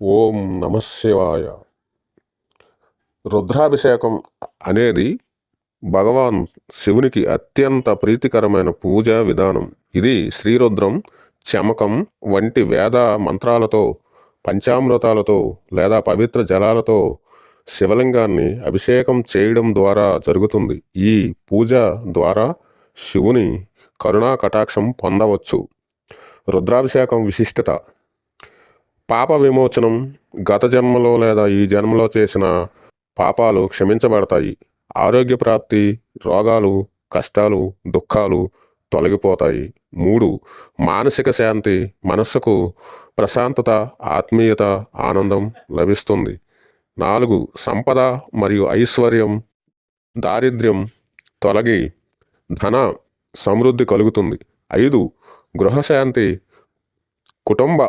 ఓం నమశివాయ రుద్రాభిషేకం అనేది భగవాన్ శివునికి అత్యంత ప్రీతికరమైన పూజా విధానం. ఇది శ్రీరుద్రం చమకం వంటి వేద మంత్రాలతో పంచామృతాలతో లేదా పవిత్ర జలాలతో శివలింగాన్ని అభిషేకం చేయడం ద్వారా జరుగుతుంది. ఈ పూజ ద్వారా శివుని కరుణా కటాక్షం పొందవచ్చు. రుద్రాభిషేకం విశిష్టత పాప విమోచనం గత జన్మలో లేదా ఈ జన్మలో చేసిన పాపాలు క్షమించబడతాయి. ఆరోగ్య ప్రాప్తి రోగాలు కష్టాలు దుఃఖాలు తొలగిపోతాయి. మూడు మానసిక శాంతి మనస్సుకు ప్రశాంతత ఆత్మీయత ఆనందం లభిస్తుంది. నాలుగు సంపద మరియు ఐశ్వర్యం దారిద్ర్యం తొలగి ధన సమృద్ధి కలుగుతుంది. ఐదు గృహశాంతి కుటుంబ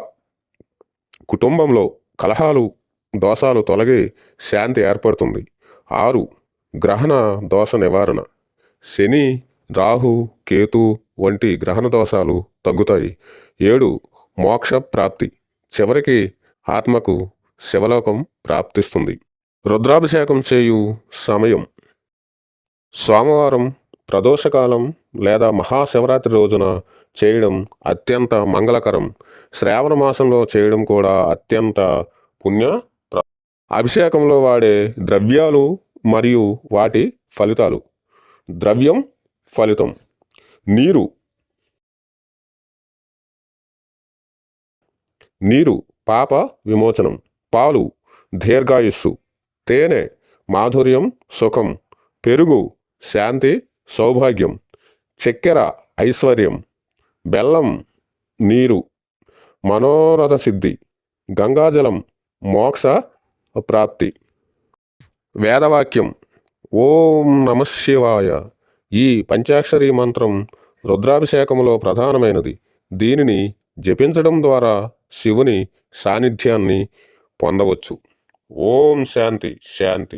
కుటుంబంలో కలహాలు దోషాలు తొలగి శాంతి ఏర్పడుతుంది. ఆరు గ్రహణ దోష నివారణ. శని రాహు కేతు వంటి గ్రహణ దోషాలు తగ్గుతాయి. ఏడు మోక్ష ప్రాప్తి. చివరికి ఆత్మకు శివలోకం ప్రాప్తిస్తుంది. రుద్రాభిషేకం చేయు సమయం. సోమవారం ప్రదోషకాలం లేదా మహాశివరాత్రి రోజున చేయడం అత్యంత మంగళకరం. శ్రావణ మాసంలో చేయడం కూడా అత్యంత పుణ్య అభిషేకంలో వాడే ద్రవ్యాలు మరియు వాటి ఫలితాలు. ద్రవ్యం ఫలితం. నీరు. నీరు పాప విమోచనం. పాలు దీర్ఘాయుస్సు. తేనె మాధుర్యం సుఖం. పెరుగు శాంతి సౌభాగ్యం చక్కెర ఐశ్వర్యం బెల్లం నీరు మనోరథ సిద్ధి గంగాజలం మోక్ష ప్రాప్తి. వేదవాక్యం ఓం నమ శివాయ. ఈ పంచాక్షరీ మంత్రం రుద్రాభిషేకంలో ప్రధానమైనది. దీనిని జపించడం ద్వారా శివుని సాన్నిధ్యాన్ని పొందవచ్చు. ఓం శాంతి శాంతి.